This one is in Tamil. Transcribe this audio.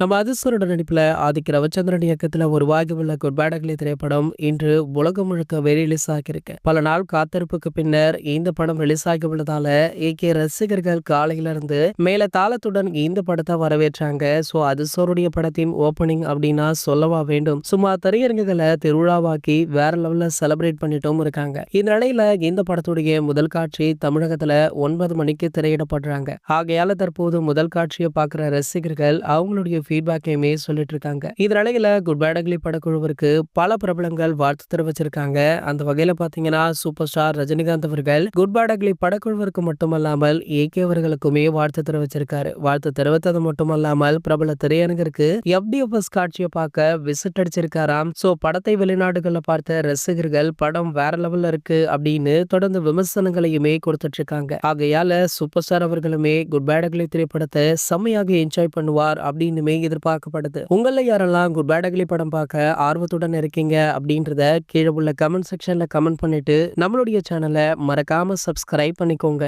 நம்ம அதிர்ஷ்டரோட நடிப்புல ஆதிக்க ரவிச்சந்திரன் இயக்கத்தில் உருவாகியுள்ள குட் பேட் திரைப்படம் இன்று உலகம் முழுக்க ரிலீஸ் ஆகியிருக்கு. பல நாள் காத்திருப்புக்கு பின்னர் இந்த படம் ரிலீஸ் ஆகியுள்ளதால ஏகே ரசிகர்கள் காலையில இருந்து மேல தாளத்துடன் இந்த படத்தை வரவேற்றாங்க. ஸோ அதிர்ஷ்டருடைய படத்தின் ஓப்பனிங் அப்படின்னா சொல்லவா வேண்டும்? சும்மா திரையரங்குகளை திருவிழாவாக்கி வேற லெவலில் செலிப்ரேட் பண்ணிட்டும் இருக்காங்க. இந்த நிலையில இந்த படத்துடைய முதல் காட்சி தமிழகத்துல ஒன்பது மணிக்கு திரையிடப்படுறாங்க. ஆகையால தற்போது முதல் காட்சியை பார்க்குற ரசிகர்கள் அவங்களுடைய ஃபீட்பேக்கையுமே சொல்லிட்டு இருக்காங்க இந்த நிலையில குட் பேடக்லி படக்குழுவிற்கு பல பிரபலங்கள் வாழ்த்து தெரிவிச்சிருக்காங்க. அந்த வகையில பாத்தீங்கன்னா சூப்பர் ஸ்டார் ரஜினிகாந்த் அவர்கள் குட் பேடக்லி படக்குழுவிற்கு மட்டுமல்லாமல் ஏகே அவர்களுக்குமே வாழ்த்து தெரிவிச்சிருக்காரு. வாழ்த்து தெரிவித்தது மட்டுமல்லாமல் பிரபல திரையரங்கிற்கு எஃப்டிஎஃப்எஸ் காட்சியை பார்க்க விசிட் அடிச்சிருக்காராம். சோ படத்தை வெளிநாடுகள்ல பார்த்த ரசிகர்கள் படம் வேற லெவல்ல இருக்கு அப்படின்னு தொடர்ந்து விமர்சனங்களையுமே கொடுத்துட்டு இருக்காங்க ஆகையால சூப்பர் ஸ்டார் அவர்களுமே குட் பேடக்லி திரைப்படத்தை செம்மையாக என்ஜாய் பண்ணுவார் அப்படின்னுமே எதிர்பார்க்கப்படுது. உங்கள யாரெல்லாம் குட் பேட் படம் பார்க்க ஆர்வத்துடன் இருக்கீங்க அப்படின்றத கீழே உள்ள கமெண்ட் செக்ஷன்ல கமெண்ட் பண்ணிட்டு நம்மளுடைய சேனலை மறக்காம சப்ஸ்கிரைப் பண்ணிக்கோங்க.